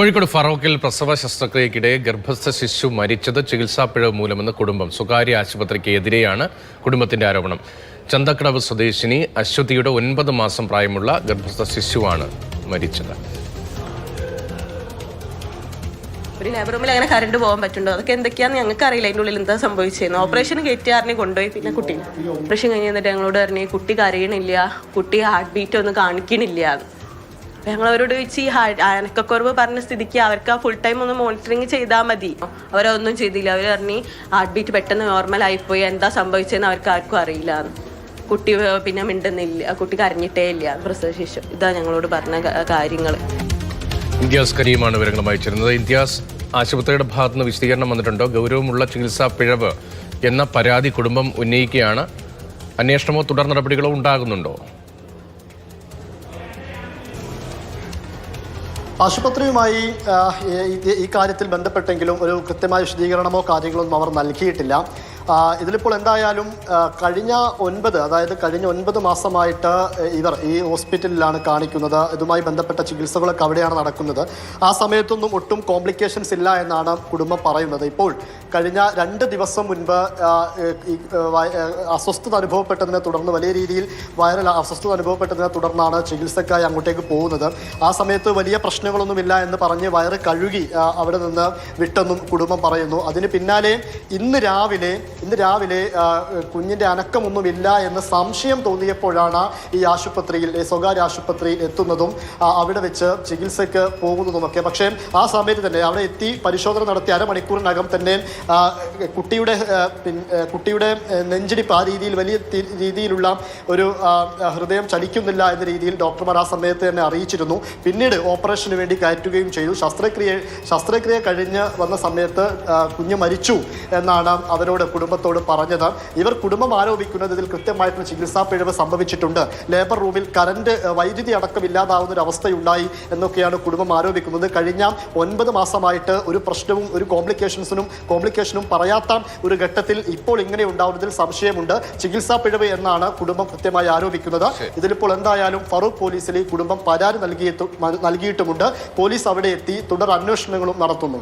കോഴിക്കോട് ഫറോക്കിൽ പ്രസവ ശസ്ത്രക്രിയക്കിടെ ഗർഭസ്ഥ ശിശു മരിച്ചത് ചികിത്സാപ്പിഴവ് മൂലമെന്ന് കുടുംബം സ്വകാര്യ ആശുപത്രിക്ക് എതിരെയാണ് കുടുംബത്തിന്റെ ആരോപണം. ചന്തക്കടവ് സ്വദേശിനി അശ്വതിയുടെ ഒൻപത് മാസം പ്രായമുള്ള ഗർഭസ്ഥ ശിശുവാണ് മരിച്ചത്. ഒരു ലേബർ റൂമിൽ അങ്ങനെ കറണ്ട് പോകാൻ പറ്റുണ്ടോ അതൊക്കെ എന്തൊക്കെയാന്ന് ഞങ്ങൾക്ക് അറിയില്ല അതിന്റെ ഉള്ളിൽ എന്താ സംഭവിച്ചേന്ന്. ഓപ്പറേഷൻ കയറ്റിയാറിനെ കൊണ്ടുപോയി. പിന്നെ കുട്ടി. ഓപ്പറേഷൻ കഴിഞ്ഞ് ഞങ്ങളോട് പറഞ്ഞു കുട്ടി കരയണില്ല. കുട്ടി ഹാർട്ട് ബീറ്റ് ഒന്നും കാണിക്കണില്ല. ഞങ്ങൾ അവരോട് ചോദിച്ച് ഈ അനക്കക്കുറവ് പറഞ്ഞ സ്ഥിതിക്ക് അവർക്ക് ആ ഫുൾ ടൈം ഒന്ന് മോണിറ്ററിങ് ചെയ്താൽ മതി. അവരൊന്നും ചെയ്തില്ല. അവർ പറഞ്ഞു ഹാർട്ട് ബീറ്റ് പെട്ടെന്ന് നോർമൽ ആയിപ്പോയി. എന്താ സംഭവിച്ചതെന്ന് അവർക്ക് ആർക്കും അറിയില്ല. കുട്ടി പിന്നെ മിണ്ടുന്നില്ല. കുട്ടി കരഞ്ഞിട്ടേ ഇല്ല. പ്രസവ ശേഷം. ഇതാ ഞങ്ങളോട് പറഞ്ഞ കാര്യങ്ങൾ ഇന്ത്യാസ് കരീമാണ് വിവരങ്ങളുമായി ഇന്ത്യാസ് ആശുപത്രിയുടെ ഭാഗത്ത് നിന്ന് വിശദീകരണം വന്നിട്ടുണ്ടോ? ഗൗരവമുള്ള ചികിത്സാ പിഴവ് എന്ന പരാതി കുടുംബം ഉന്നയിക്കുകയാണ്. അന്വേഷണമോ തുടർ നടപടികളോ ഉണ്ടാകുന്നുണ്ടോ? ആശുപത്രിയുമായി ഈ- കാര്യത്തിൽ ബന്ധപ്പെട്ടെങ്കിലും ഒരു കൃത്യമായ വിശദീകരണമോ കാര്യങ്ങളൊന്നും അവർ നൽകിയിട്ടില്ല. ഇതിലിപ്പോൾ എന്തായാലും കഴിഞ്ഞ ഒൻപത് അതായത് കഴിഞ്ഞ ഒൻപത് മാസമായിട്ട് ഇവർ ഈ ഹോസ്പിറ്റലിലാണ് കാണിക്കുന്നത്. ഇതുമായി ബന്ധപ്പെട്ട ചികിത്സകളൊക്കെ അവിടെയാണ് നടക്കുന്നത്. ആ സമയത്തൊന്നും ഒട്ടും കോംപ്ലിക്കേഷൻസ് ഇല്ല എന്നാണ് കുടുംബം പറയുന്നത്. ഇപ്പോൾ കഴിഞ്ഞ രണ്ട് ദിവസം മുൻപ് അസ്വസ്ഥത അനുഭവപ്പെട്ടതിനെ തുടർന്ന് വലിയ രീതിയിൽ വൈറൽ അസ്വസ്ഥത അനുഭവപ്പെട്ടതിനെ തുടർന്നാണ് ചികിത്സക്കായി അങ്ങോട്ടേക്ക് പോകുന്നത്. ആ സമയത്ത് വലിയ പ്രശ്നങ്ങളൊന്നുമില്ല എന്ന് പറഞ്ഞ് വയറ് കഴുകി അവിടെ നിന്ന് വിട്ടെന്നും കുടുംബം പറയുന്നു. അതിന് പിന്നാലെ ഇന്ന് രാവിലെ ഇന്ന് രാവിലെ കുഞ്ഞിന്റെ അനക്കമൊന്നുമില്ല എന്ന് സംശയം തോന്നിയപ്പോഴാണ് ഈ ആശുപത്രിയിൽ സ്വകാര്യ ആശുപത്രിയിൽ എത്തുന്നതും അവിടെ വെച്ച് ചികിത്സയ്ക്ക് പോകുന്നതുമൊക്കെ. പക്ഷേ ആ സമയത്ത് തന്നെ അവിടെ എത്തി പരിശോധന നടത്തി അരമണിക്കൂറിനകം തന്നെ കുട്ടിയുടെ കുട്ടിയുടെ നെഞ്ചിടിപ്പ് ആ രീതിയിൽ വലിയ രീതിയിലുള്ള ഒരു ഹൃദയം ചലിക്കുന്നില്ല എന്ന രീതിയിൽ ഡോക്ടർമാർ ആ സമയത്ത് തന്നെ അറിയിച്ചിരുന്നു. പിന്നീട് ഓപ്പറേഷന് വേണ്ടി കയറ്റുകയും ചെയ്തു. ശസ്ത്രക്രിയ ശസ്ത്രക്രിയ കഴിഞ്ഞ് വന്ന സമയത്ത് കുഞ്ഞ് മരിച്ചു എന്നാണ് അവരോട് കുടുംബത്തോട് പറഞ്ഞത് ഇവർ കുടുംബം ആരോപിക്കുന്നത് ഇതിൽ കൃത്യമായിട്ടുള്ള ചികിത്സാ പിഴവ് സംഭവിച്ചിട്ടുണ്ട്. ലേബർ റൂമിൽ കറണ്ട് വൈദ്യുതി അടക്കം ഇല്ലാതാവുന്ന ഒരു അവസ്ഥയുണ്ടായി എന്നൊക്കെയാണ് കുടുംബം ആരോപിക്കുന്നത്. കഴിഞ്ഞ ഒൻപത് മാസമായിട്ട് ഒരു പ്രശ്നവും ഒരു കോംപ്ലിക്കേഷൻസിനും കോംപ്ലിക്കേഷനും പറയാത്ത ഒരു ഘട്ടത്തിൽ ഇപ്പോൾ ഇങ്ങനെ ഉണ്ടാവുന്നതിൽ സംശയമുണ്ട്. ചികിത്സാ പിഴവ് എന്നാണ് കുടുംബം കൃത്യമായി ആരോപിക്കുന്നത്. ഇതിലിപ്പോൾ എന്തായാലും ഫറൂഖ് പോലീസിൽ ഈ കുടുംബം പരാതി നൽകിയിട്ടുണ്ട് നൽകിയിട്ടുമുണ്ട്. പോലീസ് അവിടെ എത്തി തുടർ അന്വേഷണങ്ങളും നടത്തുന്നു.